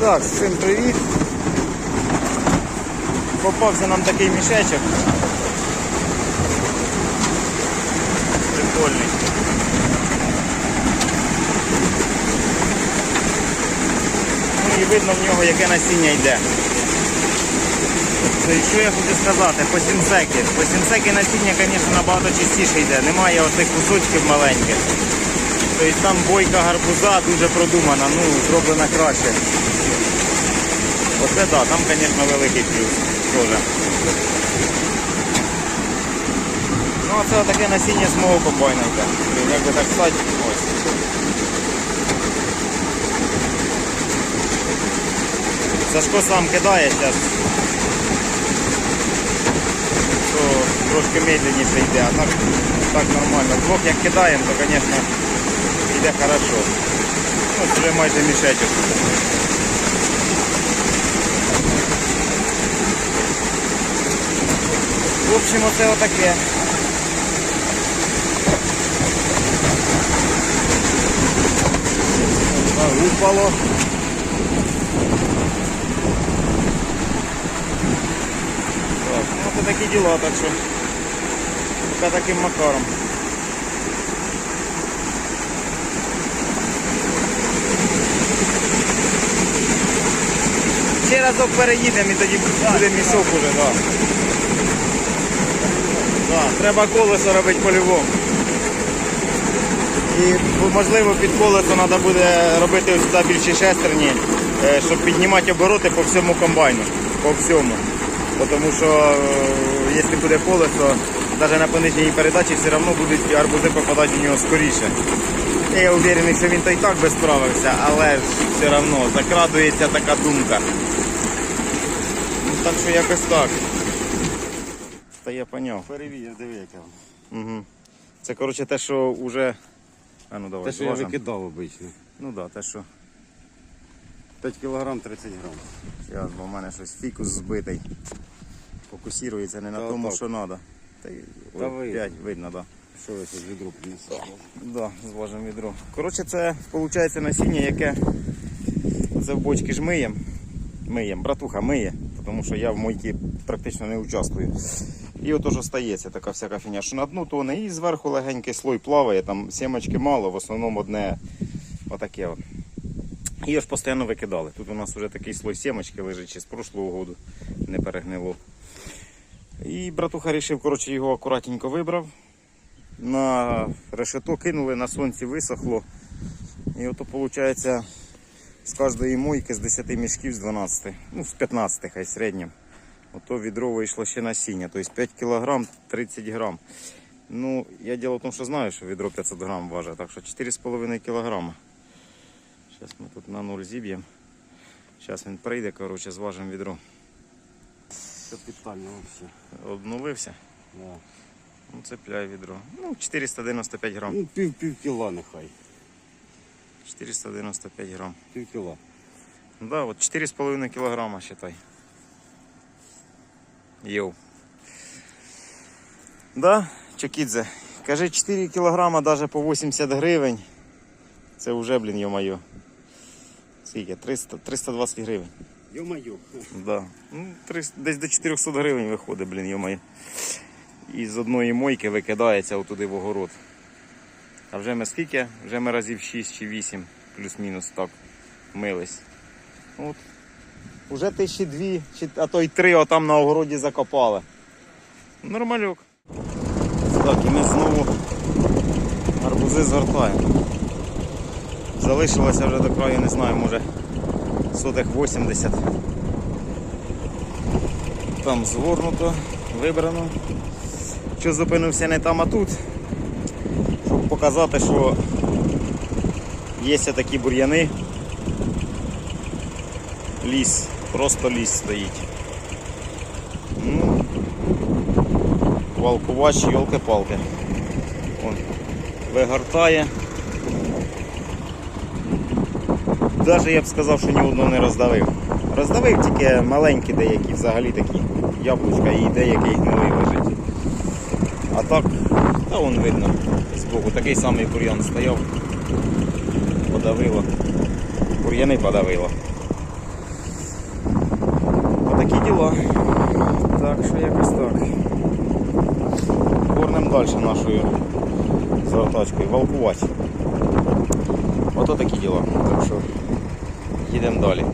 Так, всім привіт. Попався нам такий мішечок. Прикольний. Ну і видно в нього яке насіння йде. І що я хочу сказати, по сімсеки. По сімсеки насіння, звісно, набагато чистіше йде. Немає оцих кусочків маленьких. Тобто там бойка гарбуза дуже продумана, ну, зроблена краще. Оце так, да, там, звісно, великий плюс. Тоже. Ну, а це таке насіння з мого комбайна йде. Блін, Як би так стати, ось. Сашко сам кидає зараз. То трошки медленніше йде, а так, так нормально. Двох як кидаємо, то, звісно, йде хорошо. Ну, це вже майже мішечок. В общем, оце отаке. Упало. Так, ну це такі діла, так що поки таким макаром. Ще разок переїдемо і тоді буде мішок уже, так. Да. Да, треба колесо робити по-любому. І можливо під колесо треба буде робити сюди більші шестерні, е, щоб піднімати обороти по всьому комбайну. По всьому. Тому що е, якщо буде колесо, навіть на понижній передачі все одно будуть арбузи попадати в нього скоріше. Я уверений, що він то і так би справився, але все одно закрадується така думка. Ну, так що якось так. Я поняв. Перевір, диви, яке. воно. Угу. Це коротше те, що вже. А ну давай. Те, що я зважимо. викидав обично. Ну так, да, те, що. 5 кілограм 30 грам. Зараз, бо в мене щось фікус збитий. Фокусується не на Та тому, отак. що треба. Та, й- Та ой, видно. 5 видно, так. Що я тут відро принесу? Да. Да, зважимо відро. Коротше, це виходить насіння, яке це в бочки ж миєм. Миєм, братуха миє, тому що я в мойці практично не участвую. І отож остається така всяка фіня, що на дну тоне і зверху легенький слой плаває, там сімочки мало, в основному одне отаке от. І його ж постійно викидали. Тут у нас вже такий слой сімочки лежить з прошлого року, не перегнило. І братуха вирішив, коротше, його акуратненько вибрав. На решето кинули, на сонці висохло. І ото виходить з кожної мойки з 10 мішків з 12, ну з 15 хай середнім. Ото відро вийшло ще насіння, тобто 5 кг 30 грам. Ну, я діло в тому, що знаю, що відро 500 грам важить, так що 4,5 кг. Зараз ми тут на нуль зіб'ємо. Зараз він прийде, коротше, зважимо відро. Капітально взагалі. Обнулився. Да. Ну, цепляй відро. Ну, 495 грам. Ну, пів, пів кіла нехай. 495 грам. Пів кіла. Да, от 4,5 кілограма, считай. Йоу. Да, Чокідзе. Кажи 4 кілограма даже по 80 гривень. Це вже, блін, йо-моє. Скільки? 300, 320 гривень. Йо-майо. Да. Ну, 300, десь до 400 гривень виходить, блін, йо-моє. І з одної мойки викидається отуди в огород. А вже ми скільки? Вже ми разів 6 чи 8, плюс-мінус так, мились. От. Уже тисячі дві, а то й три отам на огороді закопали. Нормальок. Так, і ми знову арбузи згортаємо. Залишилося вже до краю, не знаю, може сотих 80. Там згорнуто, вибрано. Що зупинився не там, а тут. Показати, що є такі бур'яни. Ліс, просто ліс стоїть. Ну, валкувач, йолки-палки. Вигортає. Навіть я б сказав, що ні одного не роздавив. Роздавив тільки маленькі деякі, взагалі такі яблучка і деякий гнилий лежить. А так, та вон видно збоку, такий самий бур'ян стояв. Подавило. Бур'яни подавило. такі діла. Так що якось так. Горнем далі нашою завертачкою. Валкувати. Ото такі діла. Так що їдемо далі.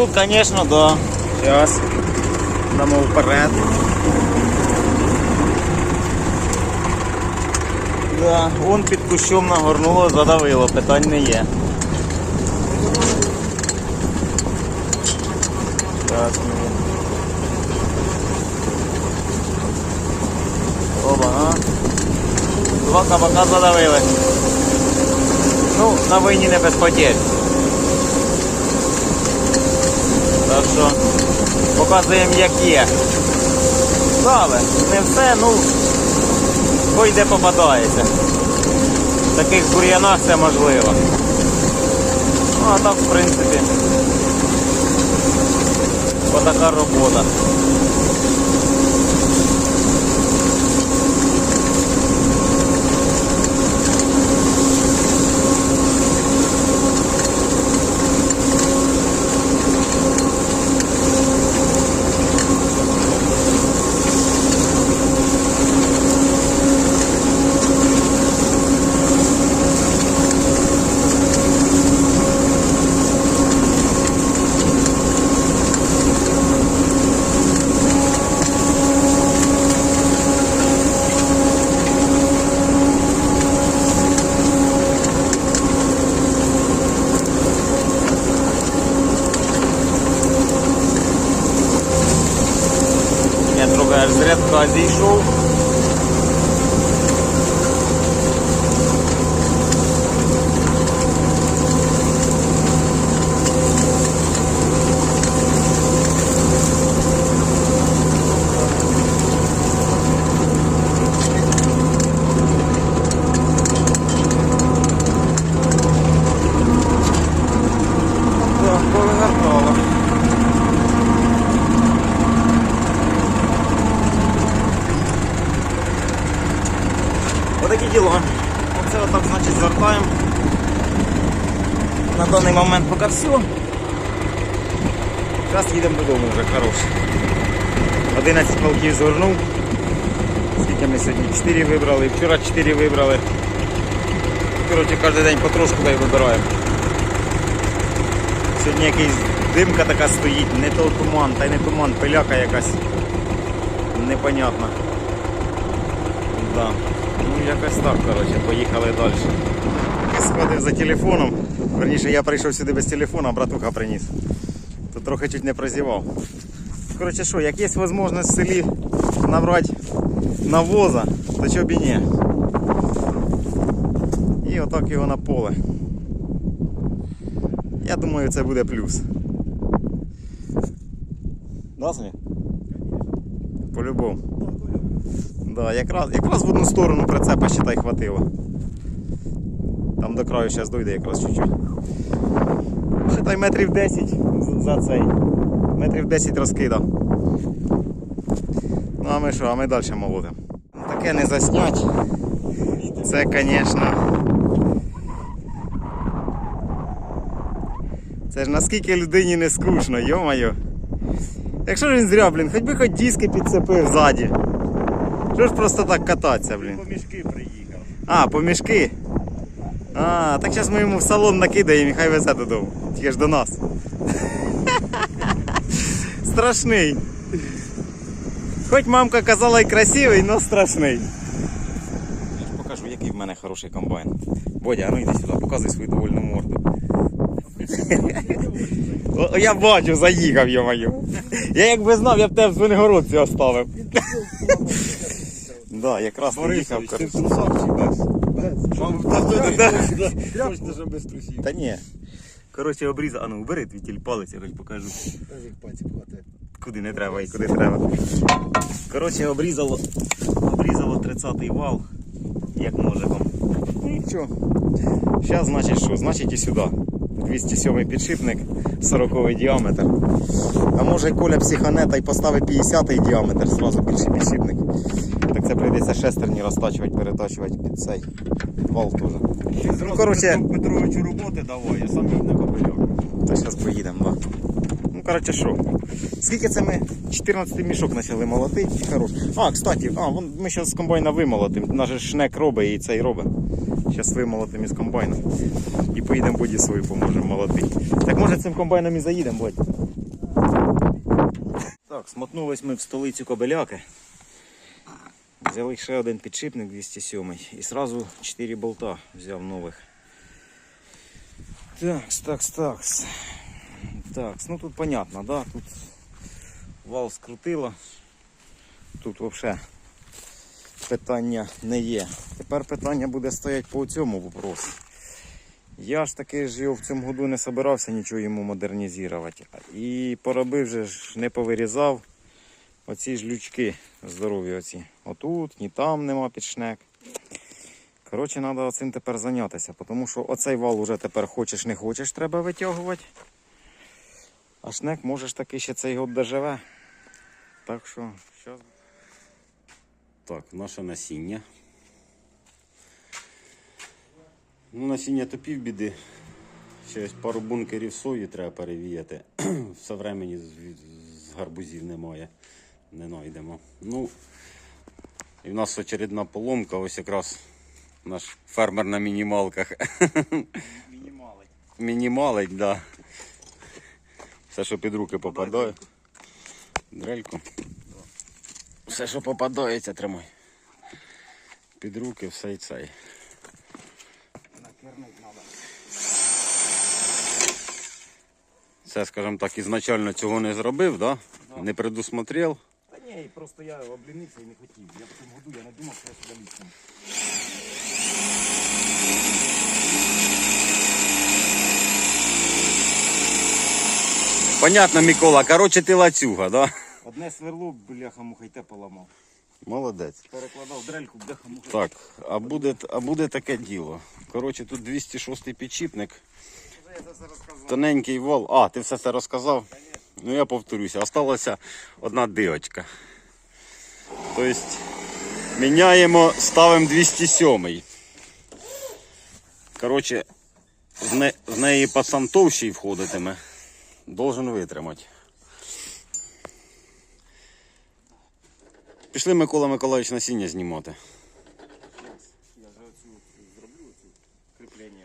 Отут, звісно, да. Зараз. Дамо вперед. Да, вон під кущом нагорнуло, задавило, питань не є. Так, ну. Оба, а? Два кабака задавили. Ну, на війні не без потерь. Так що показуємо як є. Але не все, ну бой де попадається. В таких бур'янах це можливо. Ну а так в принципі. Отака робота. Я трохи аж з рядка зійшов. Так, повигортало. Отакі діла. Оце отак, значить. На даний момент поки все. Зараз їдемо додому вже, хорош. 11 полків згорнув. Скільки ми сьогодні? 4 вибрали, вчора 4 вибрали. Коротше, кожен день потрошку вибираємо. Сьогодні якийсь димка така стоїть, не то туман, та й не туман, пиляка якась непонятна. Да. Ну якось так, коротше, поїхали далі. Я сходив за телефоном. Верніше я прийшов сюди без телефона, а братуха приніс. То трохи чуть не прозівав. Коротше що, як є можливість в селі набрати навоза, то чого б і ні. І отак його на поле. Я думаю, це буде плюс. Да, Саня? По-любому. Да, якраз, якраз в одну сторону прицепа считай хватило. Там до краю зараз дойде якраз чуть-чуть. Считай метрів 10 за цей. Метрів 10 розкидав. Ну а ми що, а ми далі молотимо. Таке не заснять. Це, звісно. Це ж наскільки людині не скучно, йо-моє. Якщо ж він зря, блін, хоч би хоч диски підцепив ззаді. Що ж просто так кататися, блін? По мішки приїхав. А, по мішки. А, так зараз ми йому в салон накидаємо і хай везе додому. Тільки ж до нас. Страшний. Хоч мамка казала і красивий, але страшний. Я ж покажу, який в мене хороший комбайн. Бодя, а ну йди сюди, показуй свою довольну морду. О, Я бачу, заїхав, йо-моє. Я якби знав, я б тебе в Звенигородці оставив. Да, якраз не їхав. Борисович, ти в. трусах чи без? Без. Вам без трусів. Та ні. Коротше, обрізав. А ну, бери твій тіль палець, я хоч покажу. Куди не треба і куди треба. Коротше, обрізало, обрізало 30-й вал. як ножиком. Нічого. Зараз, значить, що? Значить і сюди. 207 підшипник, 40 діаметр. А може Коля психане та й поставить 50 діаметр, зразу більший підшипник. Так це прийдеться шестерні розтачувати, перетачувати під цей вал теж. Ти зразу коротше- Петровичу роботи давай, я сам їдь на кобиляк. Та зараз поїдемо, да. Коротше, що? Скільки це ми 14 мішок почали молотити і хорош. А, кстати, а, вон, ми зараз з комбайна вимолотимо. Наш шнек робить і цей робить. Зараз вимолотимо із комбайна. І поїдемо боді свою поможемо молотити. Так може цим комбайном і заїдемо, бодь. Так, смотнулись ми в столицю Кобеляки. Взяли ще один підшипник 207 і сразу 4 болта взяв нових. Такс, такс, такс. Такс, ну тут понятно, да? Тут вал скрутило. Тут взагалі питання не є. Тепер питання буде стояти по цьому вопросу. Я ж таки ж його в цьому году не собирався нічого йому модернізувати. І поробив же ж не повирізав оці ж лючки здорові оці. Отут, ні там нема підшнек. Коротше, треба цим тепер зайнятися, тому що оцей вал уже тепер хочеш не хочеш, треба витягувати. А шнек можеш таки ще цей год доживе. Так що, зараз. Так, наше насіння. Ну, насіння то півбіди. Ще ось пару бункерів сої треба перевіяти. Все времені з, з гарбузів немає. Не знайдемо. Ну, і в нас очередна поломка, ось якраз наш фермер на мінімалках. Мінімалий. Мінімалить, да. Все, що під руки попадає. Дрельку. Все, що попадається, тримай. Під руки, все і цей. Це, скажімо так, ізначально цього не зробив, да? Да. не предусмотрел. Та ні, просто я облінився і не хотів. Я в цьому году я не думав, що я сюди лізу. Понятно, Микола, короче, ти лацюга, да? Одне сверло, бляха муха й те поламав. Молодець. Перекладав дрельку, бляха муха. Так, а буде, а буде таке діло. Коротше, тут 206 підшипник, Вже я це все розказав. тоненький вал. А, ти все це розказав? Ну я повторюся, осталася одна дирочка. Тобто міняємо, ставимо 207. Коротше, з, не, з неї пацан товщий входитиме. Должен витримати. Пішли Микола Миколаївич насіння знімати. Я вже оцю зроблю оцю кріплення.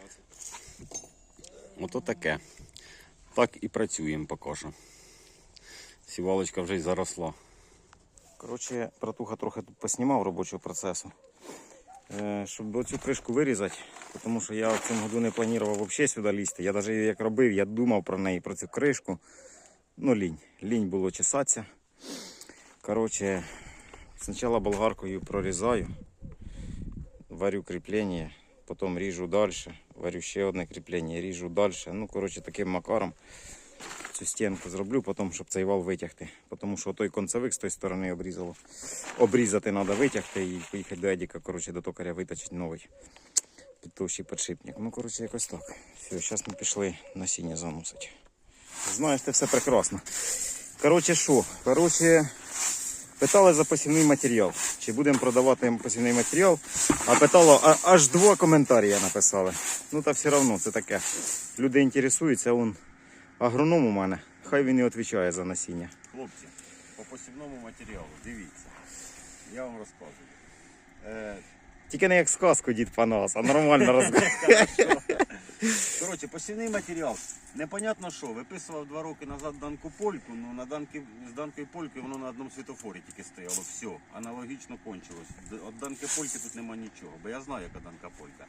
Ото таке. Так і працюємо поки що. Сівалочка вже й заросла. Коротше, братуха трохи тут поснімав робочого процесу. Е, Щоб оцю кришку вирізати, тому що я в цьому году не планував взагалі сюди лізти. Я навіть як робив, я думав про неї, про цю кришку. Ну, лінь. Лінь було чесатися. Коротше, спочатку болгаркою прорізаю, варю кріплення, потім ріжу далі, варю ще одне кріплення, ріжу далі. Ну, коротше, таким макаром цю стінку зроблю, потім, щоб цей вал витягти. Тому що той концевик з тої сторони обрізало. Обрізати треба витягти і поїхати до Едіка, коротше, до токаря виточити новий підтовщий підшипник. Ну, коротше, якось так. Все, зараз ми пішли насіння заносити. Знаєш, це все прекрасно. Коротше, що? Коротше, питали за посівний матеріал. Чи будемо продавати посівний матеріал? А питало, а, аж два коментарі написали. Ну та все одно це таке. Люди інтересуються, он агроном у мене. Хай він і відповідає за насіння. Хлопці, по посівному матеріалу, дивіться. Я вам розказую. Е, Тільки не як сказку дід Панас, а нормально розказує. коротше, посівний матеріал. Непонятно що. Виписував два роки назад данку польку, ну на данки, з данкою польки воно на одному світофорі тільки стояло. Все, аналогічно кончилось. От данки польки тут нема нічого, бо я знаю, яка данка полька.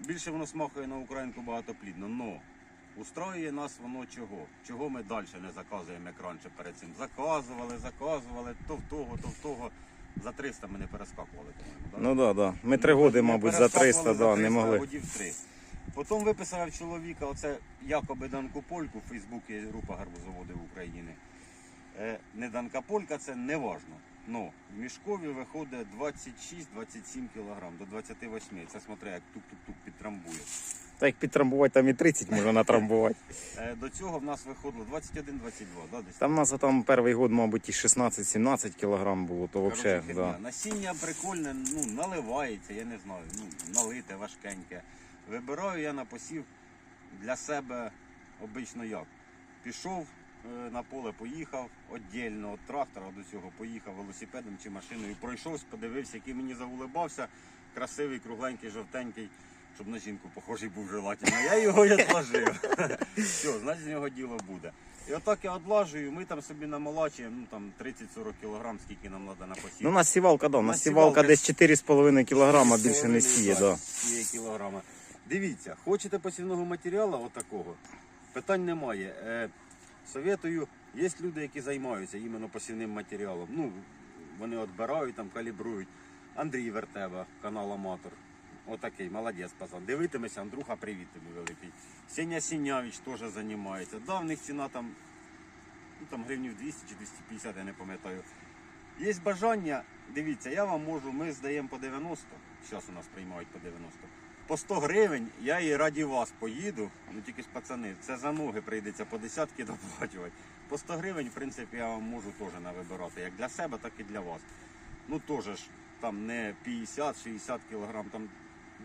Більше воно смахує на українку багатоплідно, но устроює нас воно чого? Чого ми далі не заказуємо як раніше перед цим? Заказували, заказували, то в того, то в того. За 300 ми не перескакували, по-моєму. да? Ну так, да, да. Ми три роки, мабуть, за перескакували 300, да, не могли. годів три. Потім виписав чоловіка, оце якоби Данку Польку, в Фейсбуці група гарбузоводів України. Е, не Данка Полька, це не важно. Ну, в мішкові виходить 26-27 кг до 28. Це смотри, як тук-тук-тук підтрамбує. Так як підтрамбувати, там і 30 можна натрамбувати. Е, До цього в нас виходило 21-22, да, десь. Там у нас там перший год, мабуть, і 16-17 кілограм було, то взагалі, да. Насіння прикольне, ну, наливається, я не знаю, ну, налите, важкеньке. Вибираю я на посів для себе обично як. Пішов на поле, поїхав віддільно від трактора до цього, поїхав велосипедом чи машиною, пройшовся, подивився, який мені заулибався, красивий, кругленький, жовтенький, щоб на жінку похожий був желательно. Я його відложив. Все, значить з нього діло буде. І отак я відлажую, ми там собі намолачуємо, ну там 30-40 кг, скільки нам треба на посів. Ну, у нас сівалка, да, у нас сівалка десь 4,5 кілограма, більше не сіє, да. Сіє кілограма. Дивіться, хочете посівного матеріалу отакого? Питань немає. Советую, є люди, які займаються іменно посівним матеріалом. Ну, вони відбирають, там, калібрують. Андрій Вертева, канал Аматор. Отакий, молодець, пацан. Дивитимеся, Андрюха, привіт тобі великий. Сеня Сінявич теж займається. Да, в них ціна там, ну, там гривнів 200 чи 250, я не пам'ятаю. Є бажання, дивіться, я вам можу, ми здаємо по 90, зараз у нас приймають по 90. По 100 гривень я і раді вас поїду, ну тільки ж пацани, це за ноги прийдеться по десятки доплачувати. По 100 гривень, в принципі, я вам можу теж навибирати, як для себе, так і для вас. Ну теж ж там не 50-60 кілограм, там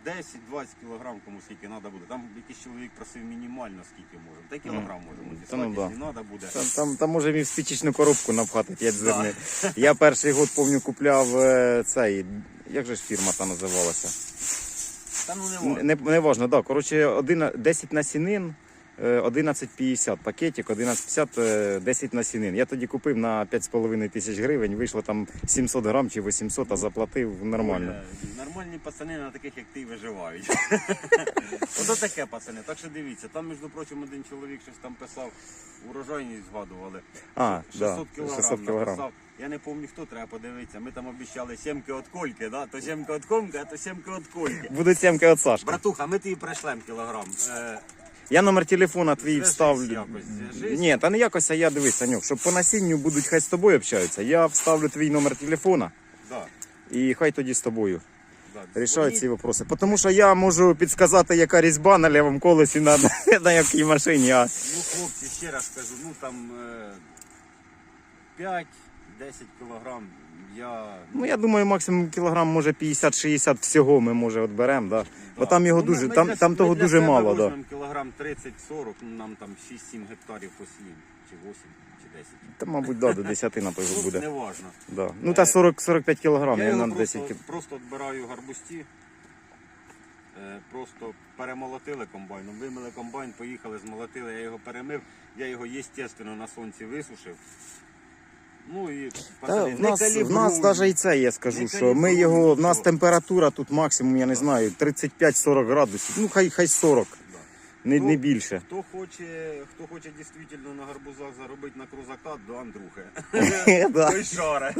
10-20 кілограм кому скільки треба буде. Там якийсь чоловік просив мінімально скільки може. Та кілограм можемо Та ну да. якщо треба буде. Там, там, там може і в спічечну коробку напхати, п'ять зерни. Я перший год, пам'ятаю, купляв е, цей, як же ж фірма та називалася? Та ну не важно. Не, не важно, да. Коротше, один- 10 насінин, 11,50 пакетик, 11,50, е, 10 насінин. Я тоді купив на 5,5 тисяч гривень, вийшло там 700 грам чи 800, а заплатив нормально. Оля, Нормальні пацани на таких, як ти, виживають. Ото таке, пацани. Так що дивіться, там, між прочим, один чоловік щось там писав, урожайність згадували. А, 600 да, кілограм 600 кілограм. написав. Я не пам'ятаю, хто треба подивитися. Ми там обіцяли сімки від кольки, да? то сімка від комки, а то сімка від кольки. Будуть сімки від Сашки. Братуха, ми тобі пришлем кілограм. Е, Я номер телефона твій вставлю. якось, зв'яжись. Ні, та не якось, а я дивись, Санюк, щоб по насінню будуть хай з тобою общаються. Я вставлю твій номер телефона да, і хай тоді з тобою да. рішають ці вопроси. Тому що я можу підсказати, яка різьба на лівому колесі на, на якій машині. А Ну, хлопці, ще раз кажу, ну там е, 5-10 кілограм я. ну я думаю, максимум кілограм, може 50-60 всього ми може відберемо. Да? Бо там його Ну, дуже, там, там того дуже мало. Да. кілограм 30-40, ну нам там 6-7 гектарів посіємо, чи 8, чи 10. Та, мабуть, да, до 10 напевно Ну, буде. не важно. Да. Ну та 40-45 кілограм, Я я його на просто, 10 кіл- просто відбираю гарбусті. Е, Просто перемолотили комбайном, вимили комбайн, поїхали, змолотили, я його перемив, я його, естественно, на сонці висушив. Ну і Та, пацани, в не нас, в калібруй. нас навіть і це я скажу, Не що ми калібруй його, в нас нічого. температура тут максимум, я не знаю, 35-40 градусів. Ну хай хай 40, Да. не, Ну, не більше. Хто хоче, хто хоче дійсно на гарбузах заробити на крузака, до Андрухи. Да. Той шаре.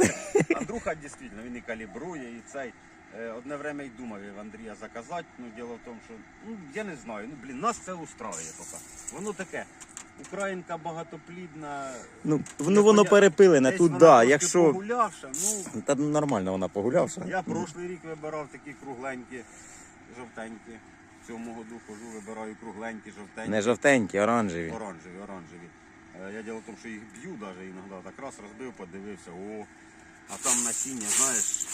Андрюха дійсно, він і калібрує, і цей. Е, Одне время й думав я в Андрія заказати. Ну, діло в тому, що ну, я не знаю. Ну, блін, нас це устраює поки. Воно таке. Українка багатоплідна. Ну, ну воно перепилене тут, да, якщо. погулявша, ну, Та нормально вона погулявша. я прошлий рік вибирав такі кругленькі, жовтенькі. В цьому году хожу, вибираю кругленькі, жовтенькі. Не жовтенькі, оранжеві. Оранжеві, оранжеві. Е, Я діло в тому, що їх б'ю навіть іноді. Так раз розбив, подивився, о. А там насіння, знаєш,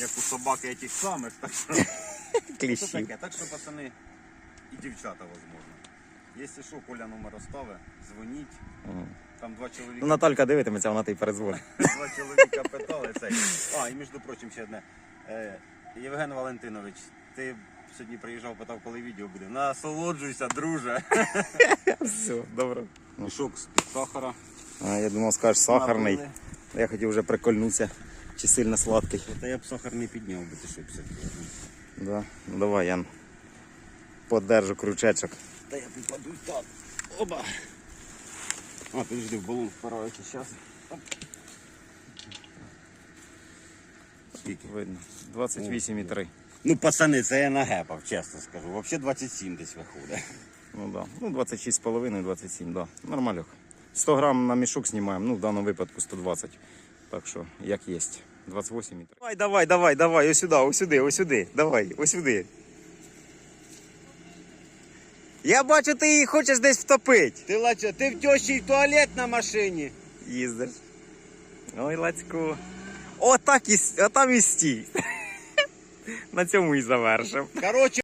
як у собаки тих самих. Так що, це таке. Так що, пацани, і дівчата, возможно. Якщо що, Коля номер остави, дзвоніть. Там два чоловіка. Ну, Наталька дивитиметься, вона ти перезвонить. Два чоловіка питали цей. А, і між прочим, ще одне. Е, Євген Валентинович, ти сьогодні приїжджав, питав, коли відео буде. Насолоджуйся, друже. Все, добре. Мішок з сахара. А, я думав, скажеш сахарний. Набили. Я хотів вже прикольнутися. Чи сильно сладкий. Та я б сахар не підняв би, ти що б все. Да. Ну давай, я подержу крючечок. Та я попаду так. Оба. А, подожди, в балон впираючи зараз. Скільки? Видно. 28,3. Ну, пацани, це я нагепав, чесно скажу. Взагалі 27 десь виходить. Ну да. Ну 26,5, 27, да. Нормально. 100 грам на мішок знімаємо, ну в даному випадку 120. Так що, як єсть. 28 і 3. Давай, давай, давай, давай, ось сюди, ось сюди, ось сюди. Давай, ось сюди. Я бачу, ти її хочеш десь втопити. Ти лачо, ти в в туалет на машині. Їздиш. Ой, Лацько. Отак і, отам і стій. На цьому і завершив. Короче,